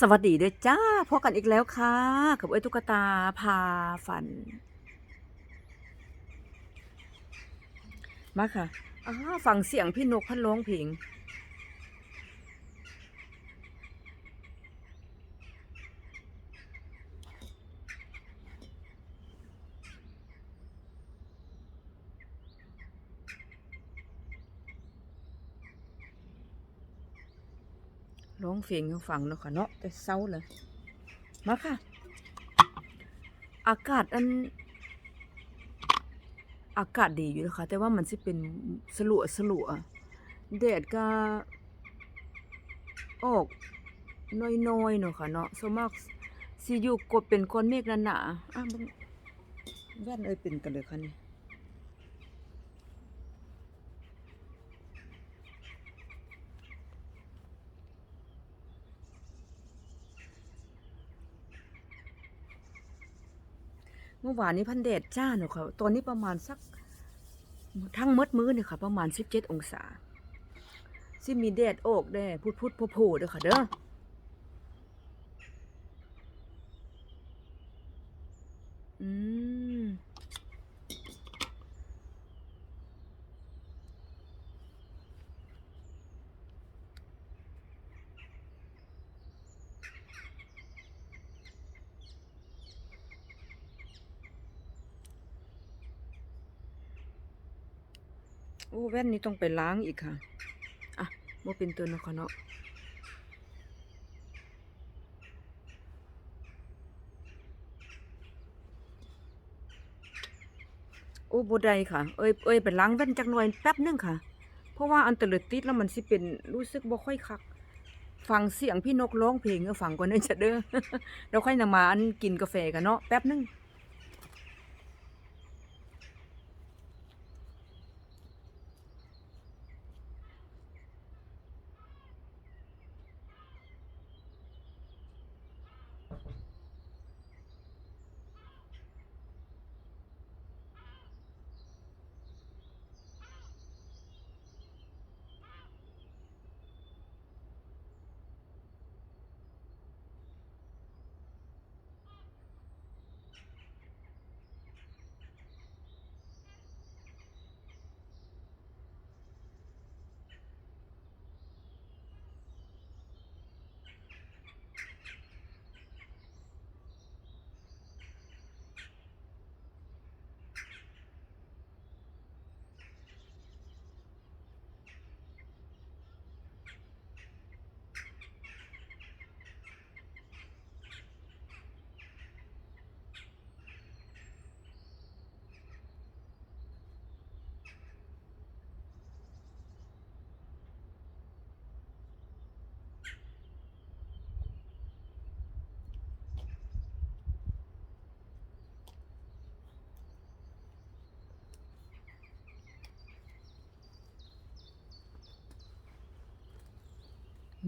สวัสดีเด้อจ้าพบกันอีกแล้วค่ะกับเอ้ยตุ๊กตาพาฝัน มาค่ะอ้าฟังเสียงพี่นกพันร้องเพลง เพลงให้ฟังเนาะค่ะเนาะแต่เศร้าเลยมาค่ะ อากาศอัน อากาศดีอยู่นะคะ แต่ว่ามันสิเป็นสลัวสลัวแดดก็ออกน้อยๆเนาะค่ะเนาะสมากสิอยู่กดเป็นก้อนเมฆหนาๆอะแว่นเอ้ยเป็นกันเลยค่ะนี่ เมื่อวานนี้พันแดดจ้าเนาะค่ะตอนนี้ประมาณสักทั้งมดมื้อเนี่ยค่ะ ประมาณ17องศาซิมีแดดออกแด้พูดพูดโผล่เด้อค่ะเด้ออืม โอ้แว่นนี้ต้องไปล้างอีกค่ะ อะบ่เป็นตัวนะคะเนาะโอ้บ่ได้ค่ะ เอ้ยเอ้ยไปล้างแว่นจักหน่อยแป๊บนึงค่ะ เพราะว่าอันตลิดติดแล้วมันสิเป็นรู้สึกบ่ค่อยคัก ฟังเสียงพี่นกร้องเพลงก็ฟังก่อนเด้อจ้ะเด้อแล้วค่อยนำมาอันกินกาแฟกันเนาะแป๊บนึง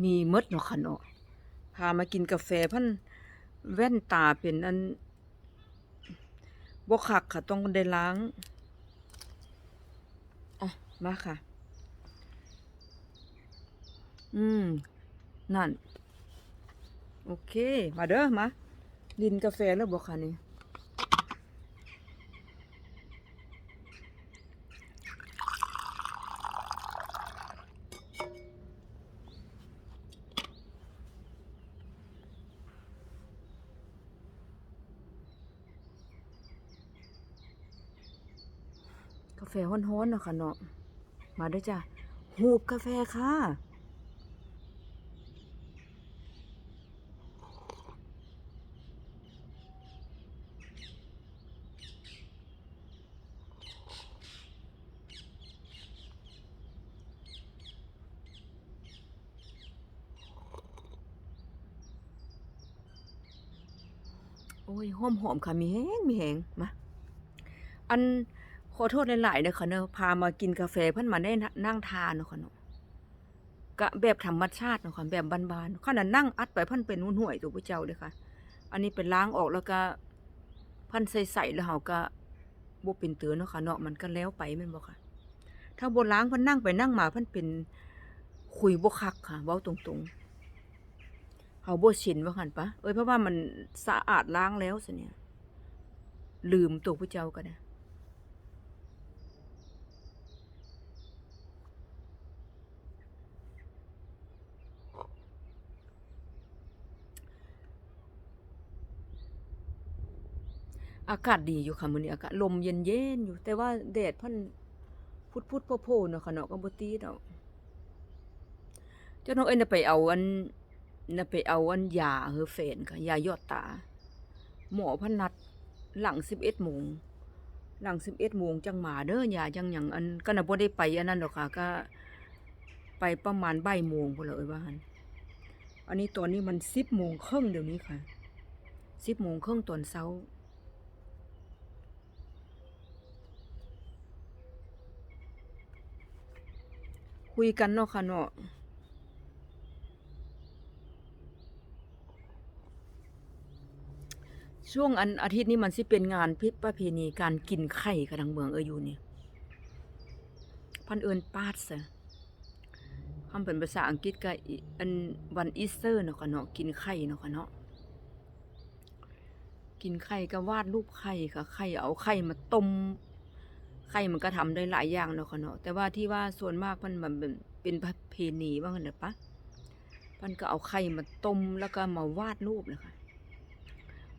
มีมดเนาะค่ะเนาะพามากินกาแฟพันแว่นตาเป็นอันบ่คักค่ะต้องได้ล้าง อะ มาค่ะ อืม นั่น โอเค มาเด้อมา ลินกาแฟแล้วบ่ค่ะนี่ ฮ้อนๆเนาะค่ะเนาะมาด้อจ้ะหูบกาแฟค่ะ โอ้ยหอมหอมๆค่ะ มีแหงมีแหงมา อัน อโทษหลายๆเด้อค่ะเนอะพามากินกาแฟเพิ่นมาได้นั่งทานเนาะค่ะเนาะกะแบบธรรมชาติเนาะค่ะแบบบานๆขนาดนั่งอัดไปเพิ่นเป็นหุ่นห่วยตัวผู้เจ้าเด้อค่ะ อันนี้เป็นล้างออกแล้วก็เพิ่นใส่ๆแล้วเฮาก็บ่เป็นเตือเนาะค่ะเนาะมันก็แล้วไปม่นบ่ค่ะ ถ้าบ่ล้างเพิ่นนั่งไปนั่งมาเพิ่นเป็นขุยบ่คักค่ะเว้าตรงๆเฮาบ่ชินว่าหันปะเอ้ยเพราะว่ามันสะอาดล้างแล้วซะเนี่ยลืมตัวผู้เจ้าก็ได้ อากาศดีอยู่ค่ะมื้อนี้อากาศลมเย็นๆอยู่ แต่ว่าแดดพิ่นพุดๆโพๆเนาะค่ะเนาะก็บ่ตีดอกเจ้าน้องเอ้ยน่ะไปเอาอันน่ะไปเอาอันยาเฮอเฟนค่ะยายอดตา หมอพ่นนัดหลัง11โมงหลัง11โมงจังมาเด้อยาจังหยังอันก็น่ะบ่ได้ไปอันนั้นดอกค่ะก็ ไปประมาณบ่ายโมงพุ่นล่ะเอ้ยว่าหั่นอันนี้ตอนนี้มัน10โมงครึ่งเดี๋ยวนี้ค่ะ10โมงครึ่งตอนเช้า คุยกันเนาะค่ะเนาะช่วงอันอาทิตย์นี้มันสิเป็นงานพิประเพณีการกินไข่กระดังเมืองเอออยู่นี่พันเอิญปาดซะคำเป็นภาษาอังกฤษก็อันวันอีสเตอร์เนาะค่ะเนาะกินไข่เนาะค่ะเนาะกินไข่ก็วาดรูปไข่ค่ะไข่เอาไข่มาต้ม ไข่มันก็ทำได้หลายอย่างเนาะค่ะเนาะแต่ว่าที่ว่าส่วนมากมันมันเป็นเป็นประเพณีว่างั้นเด้อปะมันก็เอาไข่มาต้มแล้วก็มาวาดรูปนะคะ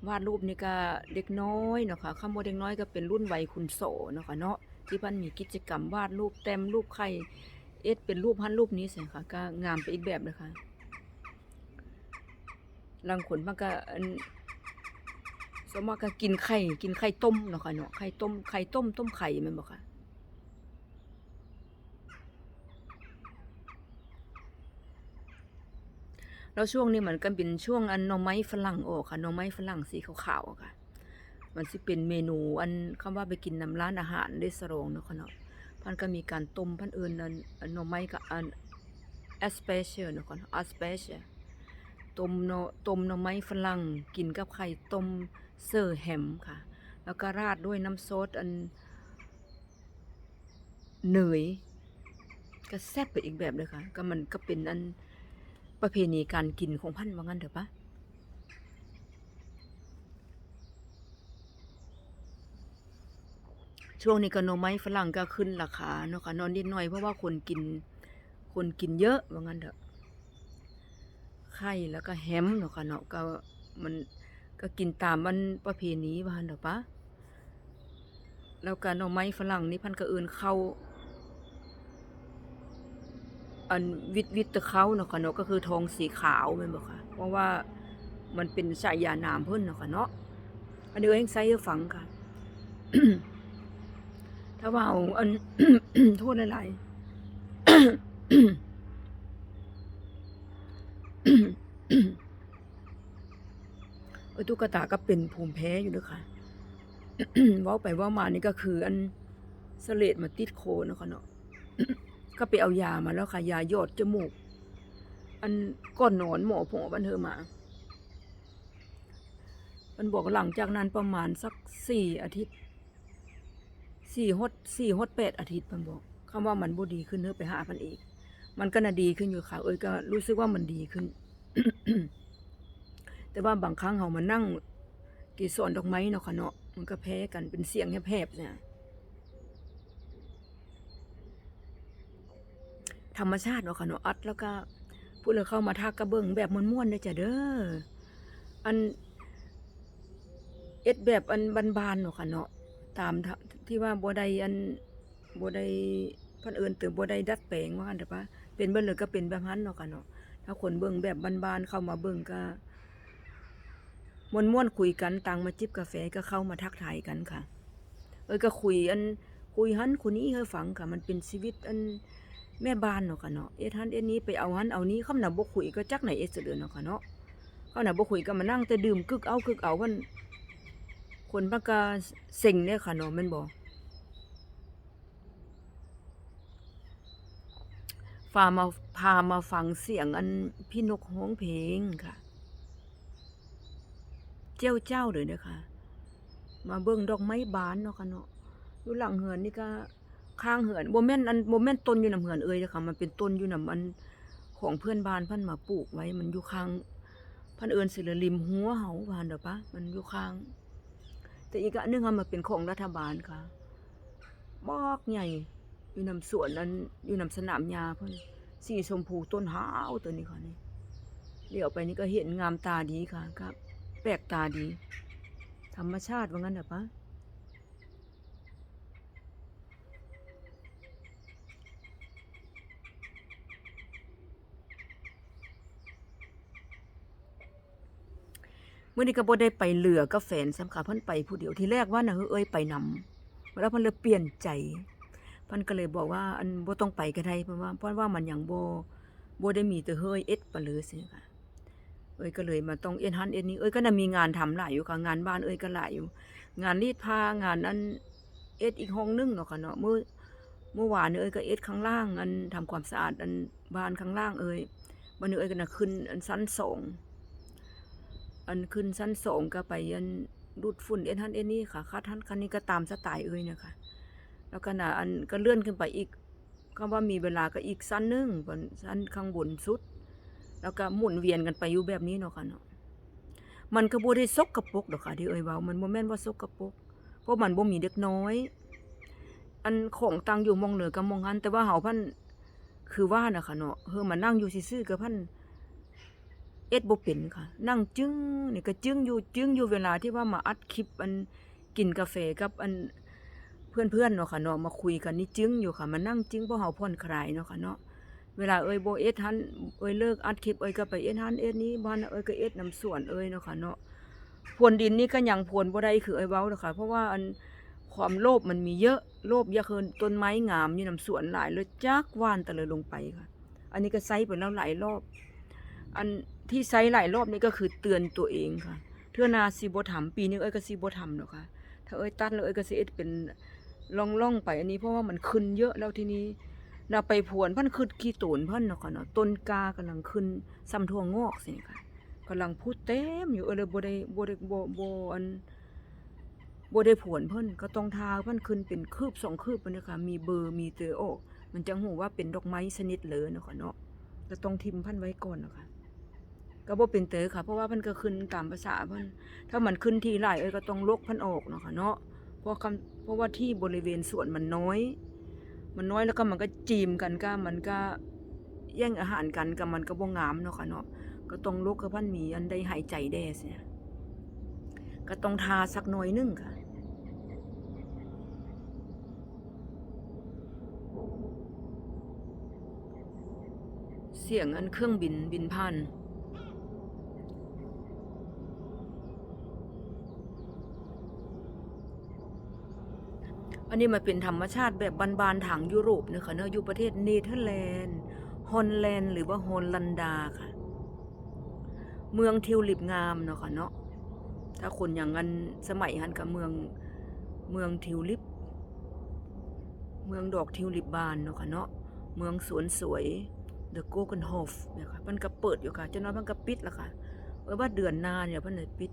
วาดรูปนี่ก็เด็กน้อยเนาะค่ะคำว่าเด็กน้อยก็เป็นรุ่นวัยคุณโสเนาะค่ะเนาะที่มันมีกิจกรรมวาดรูปเต็มรูปไข่เอ็ดเป็นรูปพันรูปนี้สิค่ะก็งามไปอีกแบบเลยค่ะลังขนมันก็อัน สมมติก็กินไข่ กินไข่ต้มเนาะค่ะเนาะไข่ต้มไข่ต้มต้มไข่แม่นบ่ค่ะแล้วช่วงนี้มันก็เป็นช่วงอันหน่อไม้ฝรั่งออกค่ะหน่อไม้ฝรั่งสีขาวๆอะค่ะ มันสิเป็นเมนูอันคำว่าไปกินน้ำร้านอาหารได้สรองเนาะค่ะเนาะพันก็มีการต้มพันเอิ้นอันนหน่อไม้กับอันแอสเปเชียเนาะค่ะเนาะแอสเปเชียต้มเนาะต้มหน่อไม้ฝรั่งกินกับไข่ต้ม เซอร์แฮมค่ะ แล้วก็ราดด้วยน้ำซอสอันเนยก็แซ่บไปอีกแบบเลยค่ะ ก็มันก็เป็นอันประเพณีการกินของพันว่างั้นเถอะปะช่วงนี้ก็หน่อไม้ฝรั่งก็ขึ้นราคาเนาะค่ะนอนนิดหน่อยเพราะว่าคนกินคนกินเยอะว่างั้นเถอะไข่แล้วก็แฮมเนาะค่ะเนาะก็มัน ก็กินตามมันประเพณีว่าหั่นดอปะแล้วก็หน่อไม้ฝรั่งนี่พันก็เอินเข้าอันวิตวิตเตอร์เขาเนาะค่ะเนาะก็คือทองสีขาวแม่นบ่ค่ะ เพราะว่ามันเป็นฉายานามเพิ่นเนาะค่ะเนาะอันนี้เองใส่ให้ฟังค่ะถ้าว่าอาอันโทษหลายๆ เออตุ๊กตาก็เป็นภูมิแพ้อยู่เด้อค่ะว้าไปว้ามานี่ก็คือ อันเสลดมาติดโคนะค่ะเนาะก็ไปเอายามาแล้วค่ะ ยาหยอดจมูก อันก้อนหนอนหมอผมบันเธอมา มันบอกหลังจากนั้นประมาณสักสี่อาทิตย์สี่ฮดสี่ฮดแปดอาทิตย์มันบอกคำว่ามันบ่ดีขึ้นเธอไปหาพันเอก มันก็น่ะดีขึ้นอยู่ค่ะ เอ้ยก็รู้สึกว่ามันดีขึ้น แต่ว่าบางครั้งเรามานั่งกีสอนดอกไม้เนาะค่ะเนาะมันก็แพ้กันเป็นเสียงแหบๆเนี่ยธรรมชาติเนาะค่ะเนาะอัดแล้วก็พูดเลยเข้ามาทากกระเบื้องแบบม่วนๆเด้อจ้ะเด้ออันเอ็ดแบบอันบานๆเนาะค่ะเนาะตามที่ว่าบ่ได้อันบ่ได้เพันเอิญเติมบ่ได้ดัดแปลงว่ากันเถอะปะเป็นเบิ่นเลยก็เป็นแบบนั้นเนาะค่ะเนาะถ้าคนเบิ่งแบบบานๆเข้ามาเบิ่งก็ มวนม่วนๆคุยกันตังมาจิบกาแฟก็เข้ามาทักทายกันค่ะ เอ้ยก็คุยอันคุยหันคุยนี้ให้ฟังค่ะ มันเป็นชีวิตอันแม่บ้านเนาะค่ะเนาะเอ็ดหันเอ็ดนี้ไปเอาหันเอานี้คำน่ะบ่คุยก็จักไหนเอ็ดเสดือนเนาะค่ะเนาะเขาหน่ะบ่คุยก็มานั่งแต่ดื่มกึกเอากึกเอามันคนมันก็เซ็งเนี่ยค่ะเนาะม่นบ่ฟามาพามาฟังเสียงอันพี่นกฮ้องเพลงค่ะ เจ้าเจ้าเลยนะคะมาเบิ่งดอกไม้บานเนาะค่ะเนาะอยู่หลังเหือนนี่ก็ข้างเหือนบ่แม่นอันบ่แมนต้นอยู่นำเหือนเอ่ยเด้อค่ะมันเป็นต้นอยู่นำอันของเพื่อนบ้านพิ่นมาปลูกไว้มันอยู่ข้างพันเอิญสิลริมหัวเฮาวานเด้อปะมันอยู่ข้าง แต่อีกอันหนึงอะมันเป็นของรัฐบาลค่ะบอกใหญ่อยู่นำสวนนั้นอยู่นำสนามหญ้าเพิ่นสีชมพูต้นหาวตัวนี้ค่ะนี่เลี้ยวไปนี่ก็เห็นงามตาดีค่ะครับ แปลกตาดี ธรรมชาติว่างั้นเด้อปะเมื่อนี้ก็บ่ได้ไปเหลือกับแฟนสำคัญพิ่นไปผู้เดียวที่แรกว่าน่ะเอ้ยไปนำแล้วพิ่นเลยเปลี่ยนใจพิ่นก็เลยบอกว่าอันบ่ต้องไปก็ได้เพราะว่าเพราะว่ามันยังบ่บ่ได้มีแต่เฮ้ยเอ็ดปะเลยสิค่ะ เอ้ยก็เลยมาต้องเอ็ดหันเอ็ดนี้เอ้ยก็น่ะมีงานทำหลายอยู่ค่ะงานบ้านเอ้ยก็หลายอยู่ งานรีดผ้างานอันเอ็ดอีกห้องนึงเนาะค่ะเนาะเมื่อเมื่อวานเนี่ยเอ้ยก็เอ็ดข้างล่างอันทำความสะอาดอันบ้านข้างล่างเอ้ยวันนี้เอ้ยก็น่ะขึ้นอันชั้นสองอันขึ้นชั้นสองก็ไปอันดูดฝุ่นเอ็นทันเอ็นนี่ค่ะคัดทันคันนี้ก็ตามสไตล์เอ้ยเนี่ยค่ะแล้วก็น่ะอันก็เลื่อนขึ้นไปอีกคำว่ามีเวลาก็อีกชั้นหนึงบนชั้นข้างบนสุด แล้วก็หมุนเวียนกันไปอยู่แบบนี้เนาะค่ะเนาะมันก็บ่ได้ซกกระปกดอกค่ะที่เอ้ยเว้ามันบ่แม่นว่าซกกระปกเพราะมันบ่มีเด็กน้อย อันของตังอยู่มองเหนือกับมองหันแต่ว่าเฮาพันคือว่าน่ะค่ะเนาะเฮอมานั่งอยู่ซื่อๆกับพันเอ็ดบ่เป็นค่ะ นั่งจึ้งนี่ก็จึ้งอยู่จึ้งอยู่เวลาที่ว่ามาอัดคลิปอันกินกาแฟกับอันเพื่อนๆเนาะค่ะเนาะมาคุยกันนี่จึ้งอยู่ค่ะมานั่งจึ้งเพราะเฮาผ่อนคลายเนาะค่ะเนาะ เวลาเอ้ยโบเอ็ดหันเอ้ยเลิกอัดคลิปเอ้ยก็ไปเอ็ดหันเอ็ดนี้บ้านเอ้ยก็เอ็ดน้ำส่วนเอ้ยเนาะค่ะเนาะพรวนดินนี่ก็ยังพรวนบ่ได้คือเอ้ยเว้าเนาะค่ะเพราะว่าอันความโลภมันมีเยอะโลภอยาเคินต้นไม้งามอยู่น้ำส่วนหลายเลยจักว่านตะเลยลงไปค่ะ อันนี้ก็ไซไปแล้วหลายรอบ อันที่ไซส์หลายรอบนี่ก็คือเตือนตัวเองค่ะ เทื่อนาซีโบถามปีนึงเอ้ยก็ซีโบถามเนาะค่ะถ้าเอ้ยตัดแล้วเอ้ยก็สิเอ็ดเป็นล่องๆไปอันนี้เพราะว่ามันขึ้นเยอะแล้วทีนี้ นาไปพวนเพันขึ้นขี้ตูนเพันเนาะค่ะเนาะต้นกากำลังขึ้นซ้ำทั่วงอกสิค่ะกำลังพูดเต็มอยู่เออเลยบ่ได้บ่ได้บ่บ่อันบ่ได้ผวนเพิ่นก็ต้องทาเพิ่นขึ้นเป็นคืบสองคืบเพิ่นเนยค่ะมีเบอร์มีเตอโอกมันจังหูว่าเป็นดอกไม้ชนิดเลยเนาะค่ะเนาะก็ต้องทิมพันไว้ก่อนเนาะค่ะก็บ่เป็นเตอค่ะ เพราะว่าเพิ่นก็ขึ้นตามภาษาเพิ่นถ้ามันขึ้นทีหลายเอ้ยก็ต้องลกเพิ่นออกเนาะค่ะเนาะเพราะคำเพราะว่าที่บริเวณสวนมันน้อย มันน้อยแล้วก็มันก็จีมกันก็มันก็แย่งอาหารกันก็มันก็บ่งามเนาะค่ะเนาะก็ต้องลกกับพิ่นมีอันใดหายใจแด่เสียก็ต้องทาสักหน่อยหนึงค่ะเสียงอันเครื่องบินบินผ่าน อันนี้มันเป็นธรรมชาติแบบบานๆทางยุโรปเนอะค่ะเนอะอยู่ประเทศเนเธอร์แลนด์ฮอลแลนด์หรือว่าฮอลลันดาค่ะ เมืองทิวลิปงามเนาะค่ะเนาะถ้าคนอย่างนั้นสมัยหันกับเมืองเมืองทิวลิป เมืองดอกทิวลิปบานเนาะค่ะเนาะเมืองสวนสวยเดอะโกกันฮอฟเนี่ยค่ะมันก็เปิดอยู่ค่ะจนว่ามันก็ปิดแล้วค่ะเออว่าเดือนหน้าเนี่ยเพิ่นเลยปิด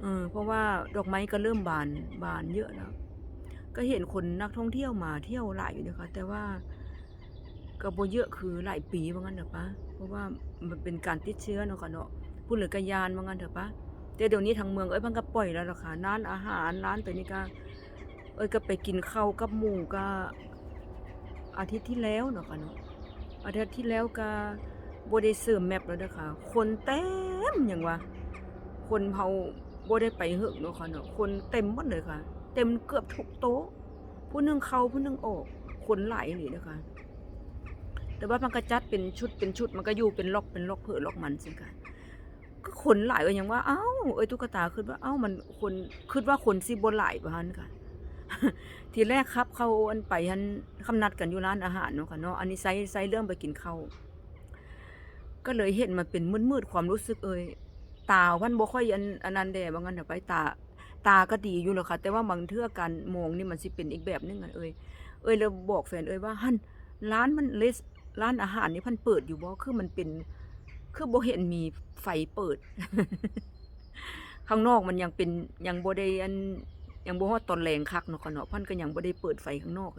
เออเพราะว่าดอกไม้ก็เริ่มบานบานเยอะแล้ว ก็เห็นคนนักท่องเที่ยวมาเที่ยวหลายอยู่นะคะ แต่ว่าก็บ่เยอะคือหลายปีว่างั้นเถอะปะเพราะว่ามันเป็นการติดเชื้อเนาะค่ะเนาะพูดเหลือกระยานว่างั้นเถอะปะแต่เดี๋ยวนี้ทางเมืองเอ้ยมันก็ปล่อยแล้วล่ะค่ะร้านอาหารร้านตัวนี้ก็ เอ้ยก็ไปกินข้าวกับหมูก็อาทิตย์ที่แล้วเนาะค่ะเนาะอาทิตย์ที่แล้วก็บ่ได้เสริมแมปแล้วเด้อค่ะคนเต็มหยังวะคนเฮาบได้ไปเฮิกเนาะค่ะเนาะคนเต็มหมดเลยค่ะ เต็มเกือบทุกโต๊ะ ผู้นึงเขาผู้นึงออกคนไหลนี่นะคะ แต่ว่ามันก็จัดเป็นชุดเป็นชุดมันก็อยู่เป็นล็อกเป็นล็อกเผื่อล็อกมันสิค่ะก็คนไหลก็ยังว่า เอ้าเอ้ยตุ๊กตาคิดว่าเอ้ามันคนคิดว่าคนสิบ่หลายบ่ฮันค่ะ ทีแรกครับเขาอันไปฮันคำนัดกันอยู่ร้านอาหารเนาะค่ะเนาะอันนี้ไซไซเรื่องไปกินข้าวก็เลยเห็นมันเป็นมืดๆความรู้สึกเอ่ยตาวันบ่ค่อยอันอันนั้นแดว่างั้นเถอะไปตา ตาก็ดีอยู่หรอกค่ะ แต่ว่าบางเทื่อการมองนี่มันสิเป็นอีกแบบนึงอะเอ้ยเอ้ยแล้วบอกแฟนเอ้ยว่าหั่นร้านมันเลสร้านอาหารนี่พันเปิดอยู่บ่คือมันเป็น คือบ่เห็นมีไฟเปิด ข้างนอกมันยังเป็นยังบ่ได้อันยังบ่ฮอดตอนแรงคักเนาะค่ะเนาะพันก็ยังบ่ได้เปิดไฟข้างนอก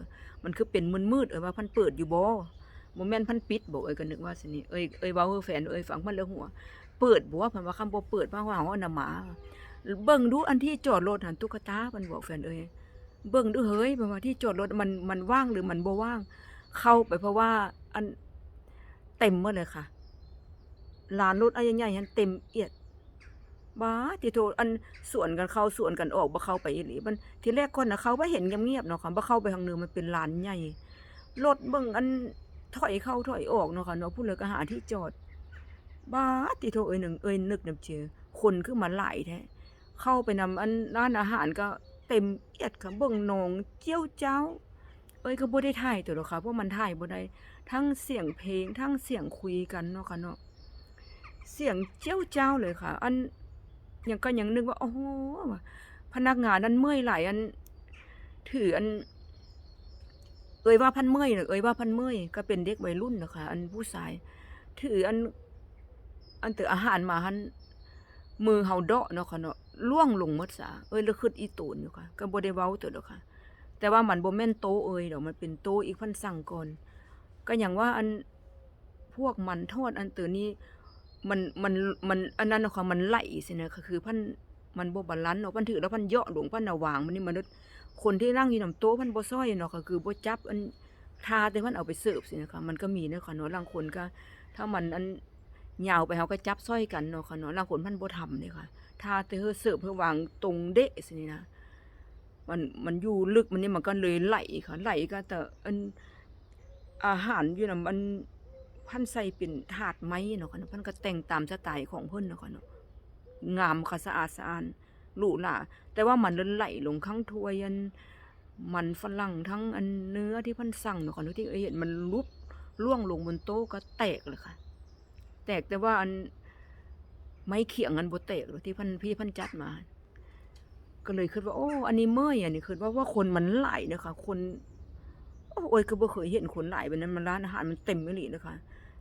มันคือเป็นมืดๆเอ้ยว่าพันเปิดอยู่บ่บ่แม่นพันปิดบ่เอ้ยก็นึกว่าสินี่เอ้ยเอ้ยเว้าแฟนเอ้ยฟังเพันแล้วหัว เปิดบ่ว่าเพิ่นว่าคำบ่เปิดมาว่าเฮาน่ะหมา เบิ่งดูอันที่จอดรถหันตุ๊กตาเพิ่นบอกแฟนเอ้ยเบิ่งดูเฮ้ยเพิ่นว่าที่จอดรถมันมันว่างหรือมันบ่ว่าง เข้าไปเพราะว่าอันเต็มหมดเลยค่ะลานรถอันใหญ่ๆหันเต็มเอียดบ้าติโทอันสวนกันเข้าสวนกันออกบ่เข้าไปอีหลีมันทีแรกคนน่ะเขาบ่เห็นเงียบๆเนาะค่ะบ่เข้าไปทางนึงมันเป็นลานใหญ่รถเบิ่งอันถอยเข้าถอยออกเนาะค่ะเนาะผู้เลยก็หาที่จอดบ้าติโทเอ้ยหนึ่งเอ้ยนึกนำเจอคนคือมาหลายแท้ เข้าไปนำอันร้านอาหารก็เต็มเอียดค่ะเบิ่งหนองเจียวเจ้า เอ้ยก็บ่ได้ถ่ายตัวหรอกค่ะเพราะมันถ่ายบ่ได้ทั้งเสียงเพลงทั้งเสียงคุยกันเนาะค่ะเนาะเสียงเจียวเจ้าเลยค่ะ อันยังก็ยังนึกว่าโอ้โหพนักงานนั้นเมื่อยหลายอัน ถืออัน เอ้ยว่าพันเมื่อยเอ้ยว่าพันเมื่อยก็เป็นเด็กวัยรุ่นนะคะอันผู้ชาย ถืออัน อันเตออาหารมาหันมือเฮาเดาะเนาะค่ะเนาะ ล่วงลงมดซะเอ้ยแล้วคิดอีตูนอยู่ค่ะก็บ่ได้เว้าตัวดอกค่ะ แต่ว่ามันบ่แม่นโตเอ้ยดอกมันเป็นโตอีกพันสั่งก่อน ก็อย่างว่าอันพวกมันทอดอันเตอนี้มันมันมันอันนั้นเนาะค่ะมันไหลสินะคือพันมันบ่บาลานซ์เนาะพันถือแล้วพันเยาะลงพันน่ะวางมันนี่มนุษย์คนที่นั่งอยู่นํโต๊ะพันบ่ซ้อยเนาะก็คือบ่จับอันทาแต่พันเอาไปเสิร์ฟสินะคะมันก็มีนะค่ะเนาะบางคนก็ ถ้ามันอัน ยาวไปเฮาก็จับซ้อยกันเนาะค่ะเนาะบางคนพันบ่ทำเด้ค่ะทาแต่เฮอเสิร์ฟเพื่อวางตรงเดะสินี่นะมันมันอยู่ลึกมันนี่มันก็เลยไหลค่ะไหลก็แต่อันอาหารอยู่นะมันพันใส่เป็นถาดไม้เนาะค่ะเนาะพิ่นก็แต่งตามสไตล์ของเพิ่นเนาะค่ะเนาะงามค่ะสะอาดสะอ้านหรูหราแต่ว่ามันเลยไหลลงข้างถ้วยันมันฝรั่งทั้งอันเนื้อที่พิ่นสั่งเนาะค่ะเนาะที่เอ้ยเห็นมันลุบล่วงลงบนโต๊ะก็แตกเลยค่ะ แตกแต่ว่าอันไม้เขียงอันบ่แตกเลยที่พิ่นพี่พิ่นจัดมา ก็เลยคิดว่าโอ้อันนี้เมื่อยอันนี้คิดว่าว่าคนมันไหลนะคะ คนโอ้โอยก็บ่เคยเห็นคนไหลแบบนั้นมันร้านอาหารมันเต็มไปหลีนะคะ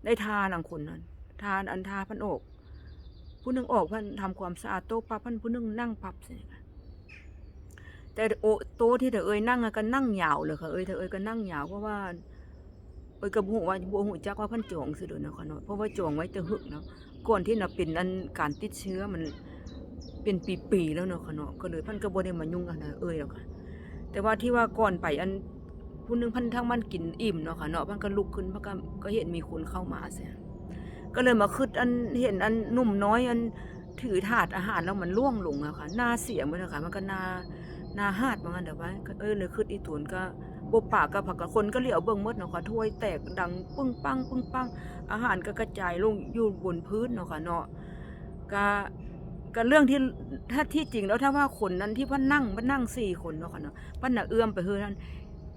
ได้ทานังคนนั้นทานอันทาพันอกผู้นึงออกพันทำความสะอาดโต๊ะปับพันผู้นึงนั่งปับสิคะแต่โอโต๊ะที่เธอเอ้ยนั่งก็นั่งยาวเลยค่ะเอ้ยเธอเอ้ยก็นั่งยาวเพราะว่า เอ้ยก็บ่ฮู้ว่าบ่ฮู้จักว่าเพิ่นจองซื่อเด้อนะคะเนาะเพราะว่าจองไว้แต่หึกเนาะก่อนที่น่ะเป็นอันการติดเชื้อมันเป็นปีๆแล้วเนาะค่ะเนาะก็เลยเพันก็บ่ได้มายุ่งอันนั้นเอ้ยหรอกค่ะ แต่ว่าที่ว่าก่อนไปอันผู้หนึงเพันทั้งมันกินอิ่มเนาะค่ะเนาะเพันก็ลุกขึ้นเพันก็ก็เห็นมีคนเข้ามาเสียก็เลยมาคิดอันเห็นอันหนุ่มน้อยอันถือถาดอาหารแล้วมันล่วงลงอะค่ะหน้าเสียหมดอะค่ะมันก็หน้าหน้าหาดว่างั้นเด้อว่าเออเลยคิดอีตูนก็ บ่ปากกับผักกับคนก็เหลียวเบิ่งหมดเนาะค่ะถ้วยแตกดังปึ้งปังปึ้งปังอาหารก็กระจายลงอยู่บนพื้นเนาะค่ะเนาะก็ก็เรื่องที่ถ้าที่จริงแล้วถ้าว่าคนนั้นที่พ่นนั่งพ่นนั่งสี่คนเนาะค่ะเนาะพ่นน่ะเอื้อมไปเฮือนั่น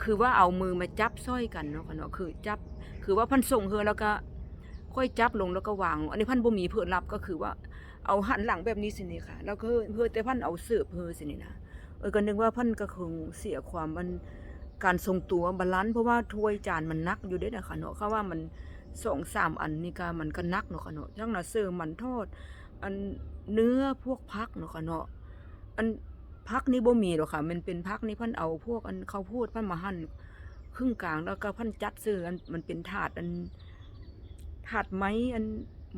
คือว่าเอามือมาจับสร้อยกันเนาะค่ะเนาะคือจับ คือว่าพันส่งเฮือแล้วก็ ค่อยจับลงแล้วก็วาง อันนี้พันบ่มีเพื่อรับก็คือว่าเอาหันหลังแบบนี้สินี่ค่ะ แล้วก็เพื่อแต่พันเอาเสือเพื่อสินี่นะเออก็นึกว่าพันก็คงเสียความมัน การทรงตัวบาลานซ์เพราะว่าถ้วยจานมันนักอยู่เด้อนะคะเนาะเขาว่ามันสองสามอันนี่ก็มันก็นักเนาะค่ะเนาะทั้งน่ะเสือมันทอด อันเนื้อพวกพักเนาะค่ะเนาะอันพักนี่บ่มีหรอกค่ะ มันเป็นพักนี่พันเอาพวกอันข้าวโพดพันมาหั่นครึ่งกลางแล้วก็พันจัดซื้ออันมันเป็นถาดอันถาดไม้อัน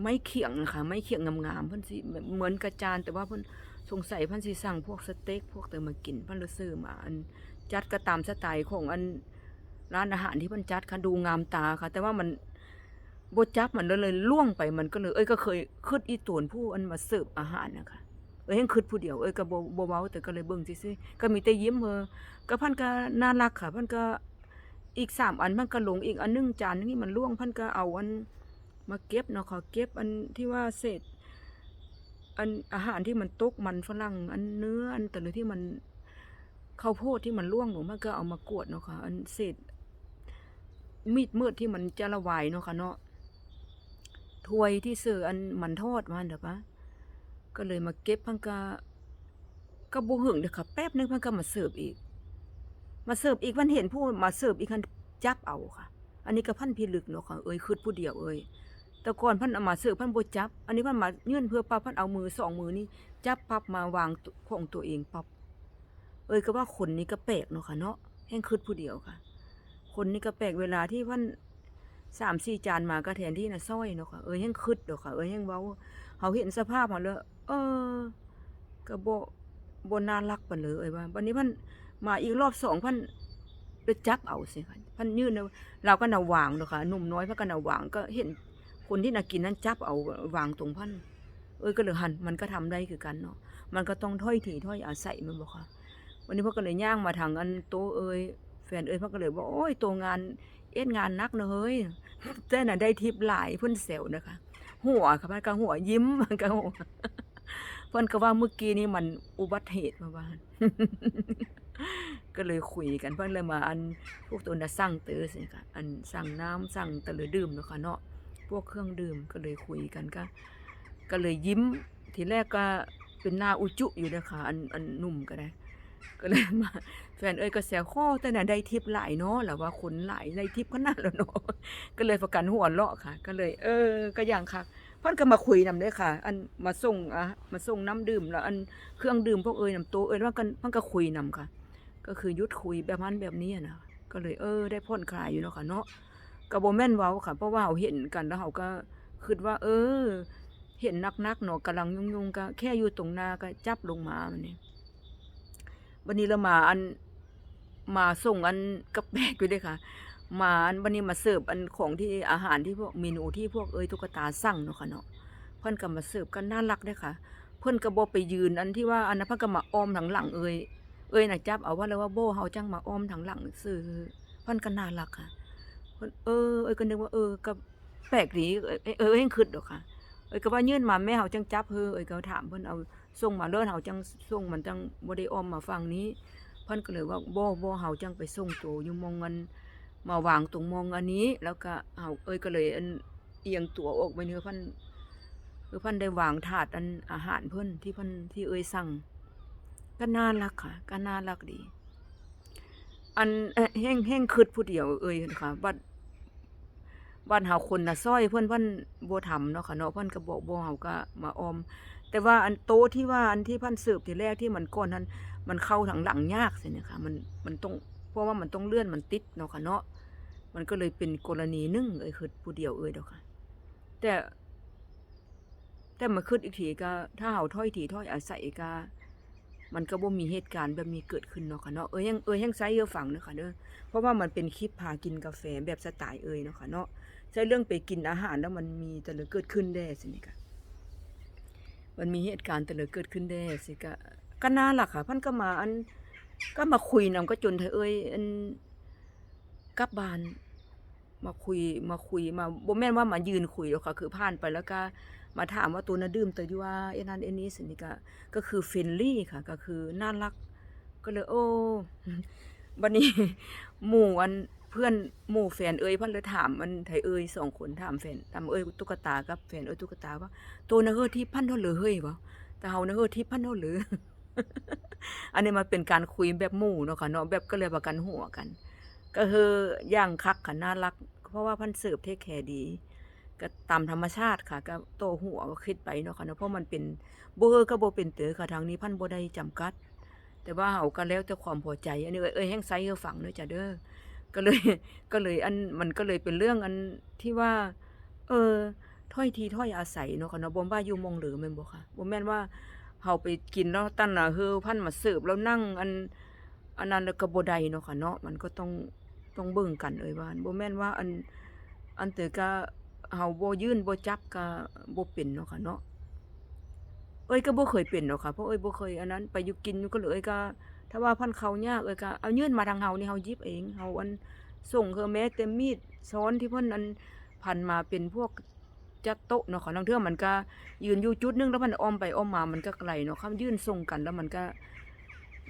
ไม้เขียงนะคะไม้เขียงงามๆพิ่นสิเหมือนกระจานแต่ว่าพิ่นสงสัยพิ่นสิสั่งพวกสเต็กพวกเตอมากินพิ่นเลยซื้อมาอัน จัดก็ตามสไตล์ของอันร้านอาหารที่เพิ่นจัดค่ะดูงามตาค่ะ แต่ว่ามันบจับมันเลยล่วงไปมันก็เลย เอ้ยก็เคยคืดอีตวนผู้อันมาเสิร์ฟอาหารนะคะเอ้ยยังคืดผู้เดียวเอ้ยก็บ่บ่เว้าแต่ก็เลยเบิ่งซื่อๆก็มีแต่ยิ้มเฮอก็พันก็น่ารักค่ะพันก็อีกสามอันมันก็หลงอีกอันนึงจานนี่มันล่วงพันก็เอาอันมาเก็บเนาะค่ะเก็บอันที่ว่าเศษอันอาหารที่มันตกมันฝรั่งอันเนื้ออันแต่ละที่มัน ข้าวโพดที่มันล่วงลงมันก็เอามากวดเนาะค่ะอันเศษมีดมืดที่มันจะละวายเนาะค่ะเนาะถ้วยที่เสืออันมันทอดมาเด้อปะก็เลยมาเก็บพังกาก็บ่หึงเด้อค่ะแป๊บนึงพังก็มาเสิร์ฟอีก มาเสิร์ฟอีกมันเห็นผู้มาเสิร์ฟอีกคันจับเอาค่ะ อันนี้ก็พันพิลึกเนาะค่ะเอ้ยคืดผู้เดียวเอ้ยแต่ก่อนพันเอามาเสิร์ฟพันบ่จับ อันนี้พันมายื่นเพื่อปับพันเอามือสองมือนี่จับปับมาวางของตัวเองปั๊บ เอ้ยก็ว่าคนนี้ก็แปลกเนาะค่ะเนาะแห่งคืดผู้เดียวค่ะ คนนี้ก็แปลกเวลาที่พันสามสี่จานมาก็แทนที่นะซ้อยเนาะค่ะเอ้ยยังคึดเนาะค่ะเอ้ยยังเว้าเฮาเห็นสภาพเฮาแล้วเออ ก็บ่บ่น่ารักปานเลยเอ้ยว่าบัดนี้พิ่นมาอีกรอบสองพิ่นไปจับเอาสิค่ะพิ่นยื่นเอาเราก็น่ะวางเนาะค่ะหนุ่มน้อยพิ่นก็น่ะวางก็เห็นคนที่น่ะกินนั้นจับเอาวางตรงพิ่นเอ้ยก็เลยหันมันก็ทำได้คือกันเนาะมันก็ต้องถ้อยทีถ้อยอาศัยม่นบ่ค่ะ วันนี้เพิ่นก็เลยย่างมาทางอันโตเอ้ยแฟนเอ้ยเพิ่นก็เลยบอกโอ้ยโตงานเอ็ดงานนักเนาะเฮ้ยแต่น่ะได้ทิปหลายเพิ่นแซวนะคะ หัวค่ะมันก็หัวยิ้มมันก็หัวเพิ่นก็ว่าเมื่อกี้นี้มันอุบัติเหตุมาว่าก็เลยคุยกันเพิ่นเลยมาอันพวกตัวน่ะสั่งเตอสิค่ะอันสั่งน้ำสั่งตะลือดื่มเนาะค่ะเนาะพวกเครื่องดื่มก็เลยคุยกันก็ ก็เลยยิ้ม ทีแรกก็เป็นหน้าอุจุอยู่นะคะอันอันหนุ่มก็ได้ ก็เลยมาแฟนเอ้ยก็แซวข้อแต่น่ะได้ทิปหลายเนาะแล้วว่าคนหลายได้ทิปขนาแล้วเนาะก็เลยประกันหัวเราะค่ะ ก็เลย เออ ก็อย่างค่ะพิ่นก็มาคุยนำเด้อค่ะ อันมาส่งอะมาส่งน้ำดื่มแล้วอันเครื่องดื่มพวกเอ้ยน้ำโตเอ้ยว่ากันพิ่นก็คุยนำค่ะ ก็คือยุดคุยแบบนั้นแบบนี้นะก็เลยเออ ได้ผ่อนคลายอยู่เนาะค่ะเนาะก็บ่แม่นเว้าค่ะ เพราะว่าเฮาเห็นกันแล้วเฮาก็คิดว่า เออ เห็นนักๆเนาะกำลังยุ่งๆก็แค่อยู่ตรงหน้าก็จับลงมามันนี่ วันนี้เรามาอันมาส่งอันกับแบกอยู่เลยค่ะ มาอันวันนี้มาเสิร์ฟอันของที่อาหารที่พวกเมนูที่พวกเอ้ยตุ๊กตาสั่งเนาะค่ะเนาะเพิ่นก็มาเสิร์ฟกันน่ารักด้อค่ะ เพิ่นก็บ่ไปยืนอันที่ว่าอันนั้นพิ่นก็มาอ้อมทางหลังเอ้ยเอ้ยนะจับเอาว่าแล้วว่าโบเฮาจังมาอ้อมทางหลังซื่อเพิ่นก็น่ารักค่ะเพิ่นเออเอ้ยก็นึกว่าเออก็แปลกดีเอ้ยเอ้ยเอ้ยยังคิดดอกค่ะ เอ้ยก็ว่ายื่นมาแม่เฮาจังจับเฮอเอ้ยก็ถามเพิ่นเอา ส่งมาเลิศเฮาจังส่งมันจังบ่ได้อ้อมมาฝั่งนี้เพิ่นก็เลยว่าบ่บ่เฮาจังไปส่งโตอยู่มองอันมาวางตรงมองอันนี้ แล้วก็เฮาเอ้ยก็เลยอันเอียงตัวออกไปเนื้อเพิ่นคือเพิ่นได้วางถาดอันอาหารเพิ่นที่เพิ่นที่เอ้ยสั่งก็น่ารักค่ะก็น่ารักดี อันเอ่อแห้งแห้งคิดผู้เดียวเอ้ยค่ะบัดบ้านเฮาคนน่ะซอยเพิ่นเพิ่นบ่ทำเนาะค่ะเนาะเพิ่นก็บอกบ่เฮาก็มาออม แต่ว่าอันโต๊ะที่ว่าอันที่พิ่นเสิร์ฟทีแรกที่มันก้อนนั้นมันเข้าทางหลังยากสิเนี่ยค่ะมันมันต้องเพราะว่ามันต้องเลื่อนมันติดเนาะค่ะเนาะมันก็เลยเป็นกรณีหนึ่งเอ้ยคือผู้เดียวเอ้ยดอกค่ะ แต่ แต่มาคิดอีกทีก็ ถ้าเฮาถ้อยทีถ้อยอาศัยก็มันก็บ่มีเหตุการณ์แบบนี้เกิดขึ้นเนาะค่ะเนาะเอ้ยยังเอ้ยยังใช้เยอะฟังเนาะค่ะเด้อเพราะว่ามันเป็นคลิปพากินกาแฟแบบสไตล์เอ้ยเนาะค่ะเนาะใช่เรื่องไปกินอาหารแล้วมันมีแต่ละเกิดขึ้นได้สินี่ค่ะ มันมีเหตุการณ์แต่ละเกิดขึ้นได้สิก็ก็น่ารักค่ะพันก็มาอันก็มาคุยนำก็จนเธอเอ้ยอันกลับบ้าน มาคุยมาคุยมาบ่แม่นว่ามายืนคุยหรอกค่ะ คือผ่านไปแล้วก็มาถามว่าตัวน่ะดื่มแต่อยู่ว่าไอ้นั่นไอ้นี้สินี่ก็ก็คือเฟนลี่ค่ะ ก็คือน่ารัก ก็เลย โอ้บัดนี้หมู่อัน เพื่อนหมู่แฟนเอ้ยเพิ่นเลยถามมันไทยเอ้ยสองคนถามแฟนถามเอ้ยตุ๊กตากับแฟนเอ้ยตุ๊กตาว่าตัวน่ะเฮ้อที่พันเท่าเหลือเฮ้ยบ่แต่เฮานะเฮ้อที่พันเท่าเหลืออันนี้มันเป็นการคุยแบบหมู่เนาะค่ะเนาะแบบก็เลยประกันหัวกัน ก็คืออย่างคักค่ะน่ารัก เพราะว่าพันเสิร์ฟเทคแคร์ดีก็ตามธรรมชาติค่ะ ก็โตหัวก็คิดไปเนาะค่ะเนาะเพราะมันเป็นบ่เฮอก็โบเป็นเตอค่ะทางนี้พันโบได้จำกัด แต่ว่าเฮาก็แล้วแต่ความพอใจ อันนี้เอ้ยเอ้ยแฮงไซเฮอฟังเด้อจ้ะเด้อ ก็เลยก็เลยอันมันก็เลยเป็นเรื่องอันที่ว่า เออถ้อยทีถ้อยอาศัยเนาะค่ะเนาะบ่ว่าอยู่มองหรือแม่นบ่ค่ะบ่แม่นว่าเฮาไปกินแล้วตั้นน่ะเฮอพันมาเสิร์ฟแล้วนั่งอันอันนั้นก็บ่ได้เนาะค่ะเนาะมันก็ต้องต้องเบิ่งกันเอ่ยว่าบ่แม่นว่าอันอันเตอก็เฮาบ่ยื่นบ่จับก็บ่เป็นเนาะค่ะเนาะเอ้ยก็บ่เคยเป็นเนาะค่ะเพราะเอ้ยบ่เคยอันนั้นไปอยู่กินอยู่ก็เลยเอ้ยก็ ถ้าว่าพันเขายากเอ้ยก็เอายื่นมาทางเฮานี่เฮายิบเองเฮาอันส่งเฮอแม้แต่มีดช้อนที่เพิ่นอันพันมาเป็นพวกจัดโต๊ะเนาะค่ะลางเทื่อมันก็ยืนอยู่จุดนึงแล้วมันอ้อมไปอ้อมมามันก็ไกลเนาะคำยื่นส่งกันแล้วมันก็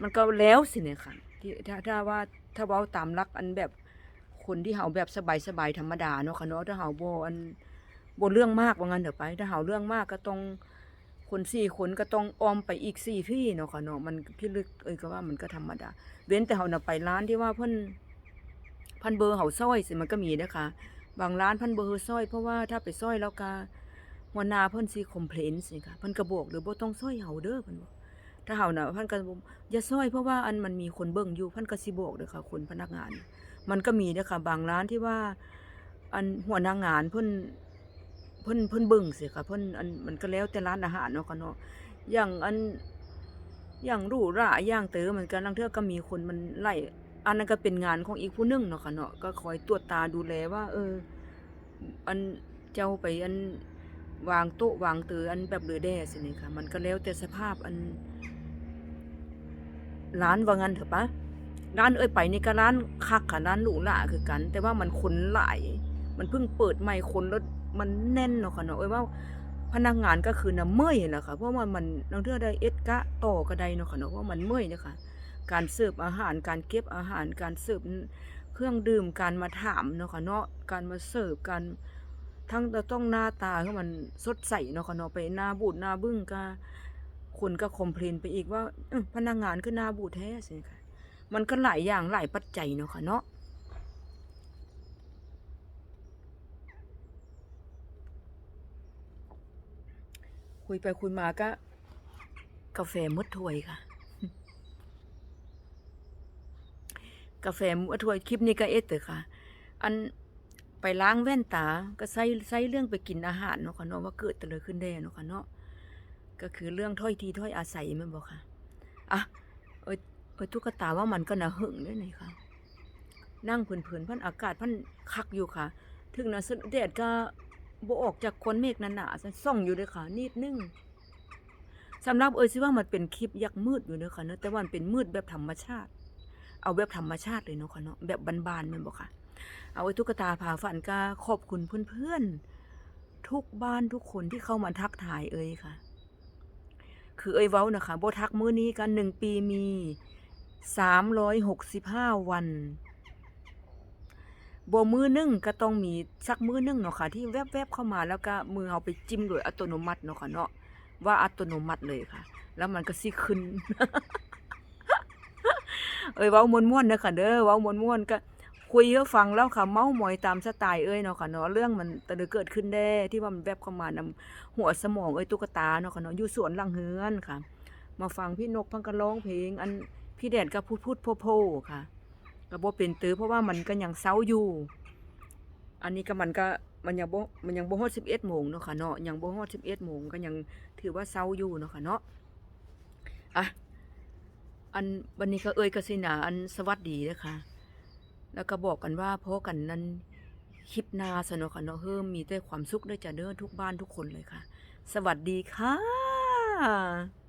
มันก็แล้วสิเนี่ยค่ะที่ถ้าถ้าว่าถ้าเว้าตามหลักอันแบบคนที่เฮาแบบสบายๆธรรมดาเนาะค่ะเนาะถ้าเฮาบ่อันบ่เรื่องมากว่างั้นเถอะไป ถ้าเฮาเรื่องมากก็ต้อง คนสี่คนก็ต้องออมไปอีกสี่ที่เนาะค่ะเนาะมันพิลึกเอ้ยก็ว่ามันก็ธรรมดา เว้นแต่เฮาน่ะไปร้านที่ว่าเพิ่นพันเบอร์เฮาซอยสิมันก็มีเด้อค่ะบางร้านพันเบอร์ซอยเพราะว่าถ้าไปซอยแล้วก็หัวหน้าเพิ่นสิคอมเพลนสิค่ะเพิ่นก็บอกหรือบ่ต้องซอยเฮาเด้อเพิ่นบอกถ้าเฮาน่ะเพิ่นก็บอกอย่าซอยเพราะว่าอันมันมีคนเบิ่งอยู่เพิ่นก็สิบอกเด้อค่ะคนพนักงาน มันก็มีเด้อค่ะบางร้านที่ว่า อันหัวหน้างานเพิ่น เพิ่นเพิ่นเบิ่งสิค่ะเพิ่นอันมันก็แล้วแต่ร้านอาหารเนาะค่ะเนาะอย่างอันอย่างรูหราอย่างเต๋อเหมือนกันลางเทื่อก็มีคนมันไล่อันนั้นก็เป็นงานของอีกผู้นึงเนาะค่ะเนาะก็คอยตรวจตาดูแลว่า เออ อันเจ้าไปอันวางโต๊ะวางเตออันแบบเหลือแด่สินี่ค่ะ มันก็แล้วแต่สภาพอัน ร้านว่างั้นเถอะปะร้านเอ้ยไปนี่ก็ร้านคักค่ะร้านหรูหราคือกัน แต่ว่ามันคนหลาย มันเพิ่งเปิดใหม่คนแล้ว มันแน่นเนาะค่ะเนาะเอ้ยว่าพนักงานก็คือน่ะเมื่อยแหละค่ะเพราะว่ามันลางเทื่อได้เอ็ดกะต่อก็ได้เนาะค่ะเนาะว่ามันเมื่อยเนาะค่ะการเสิร์ฟอาหารการเก็บอาหารการเสิร์ฟเครื่องดื่มการมาถามเนาะค่ะเนาะการมาเสิร์ฟการทั้งต้องหน้าตาให้มันสดใสเนาะค่ะเนาะไปหน้าบูดหน้าบึ้งก็คนก็คอมเพลนไปอีกว่าพนักงานคือหน้าบูดแท้สิค่ะมันก็หลายอย่างหลายปัจจัยเนาะค่ะเนาะ คุยไปคุยมาก็ กาแฟหมดถ้วยค่ะ กาแฟหมดถ้วยคลิปนี้ก็เอ็ดเตอค่ะ อันไปล้างแว่นตา ก็ใส่ใส่เรื่องไปกินอาหารเนาะค่ะเนาะว่าเกิดแต่เลยขึ้นได้เนาะค่ะเนาะก็คือเรื่องถ้อยทีถ้อยอาศัยมันบอกค่ะอะเอ้ยเอ้ยตุ๊กตาว่ามันก็น่าหึงด้วยนี่ค่ะนั่งเพิ่นๆพันอากาศพันคักอยู่ค่ะ ถึงนะสุดแดดก็ บออกจากก้อนเมฆนั่นน่ะส่องอยู่เลยค่ะ นิดนึงสำหรับเอ้ยสิว่ามันเป็นคลิปยักมืดอยู่เด้อค่ะเนาะแต่ว่ามันเป็นมืดแบบธรรมชาติ เอาแบบธรรมชาติเลยเนาะค่ะเนาะแบบบานๆม่นบ่ค่ะ เอาไว้ตุ๊กตาผาฝันก็ขอบคุณเพื่อนๆทุกบ้านทุกคนที่เข้ามาทักทายเอ้ยค่ะ คือเอ้ยเว้านะคะบ่ทักมื้อนี้กันหนึ่งปีมีสามร้อยหกสิบห้าวัน บมือนึ่งก็ต้องมีสักมือนึ่งเนาะค่ะ ที่แวบๆเข้ามาแล้วก็มือเอาไปจิ้มโดยอัตโนมัติเนาะค่ะเนาะว่าอัตโนมัติเลยค่ะ แล้วมันก็สิขึ้น เอ้ยเว้าม่วนๆเด้อค่ะเด้อเว้าม่วนๆก็คุยให้ฟังแล้วค่ะเมาหมอยตามสไตล์เอ้ยเนาะค่ะเนาะเรื่องมันตะเกิดขึ้นได้ที่ว่ามันแวบเข้ามานำหัวสมองเอ้ยตุ๊กตาเนาะค่ะเนาะอยู่สวนลังเฮือนค่ะ มาฟังพี่นกพังก็ร้องเพลง อันพี่แดดก็พูดพูดโพโพค่ะ ก็บ่เป็นตื้อเพราะว่ามันก็ยังเซาอยู่ อันนี้ก็มันก็มันยังบ่มันยังบ่ฮอด11โมงเนาะค่ะเนาะยังบ่ฮอด11โมงก็ยังถือว่าเซาอยู่เนาะค่ะเนาะอะอันวันนี้ก็เอ้ยกสินาอันสวัสดีนะคะ แล้วก็บอกกันว่าพอกันนั้นคลิปหนาสนุกค่ะเนาะเฮิ่มมีแต่ความสุขด้วยจ้ะเด้อทุกบ้านทุกคนเลยค่ะ สวัสดีค่ะ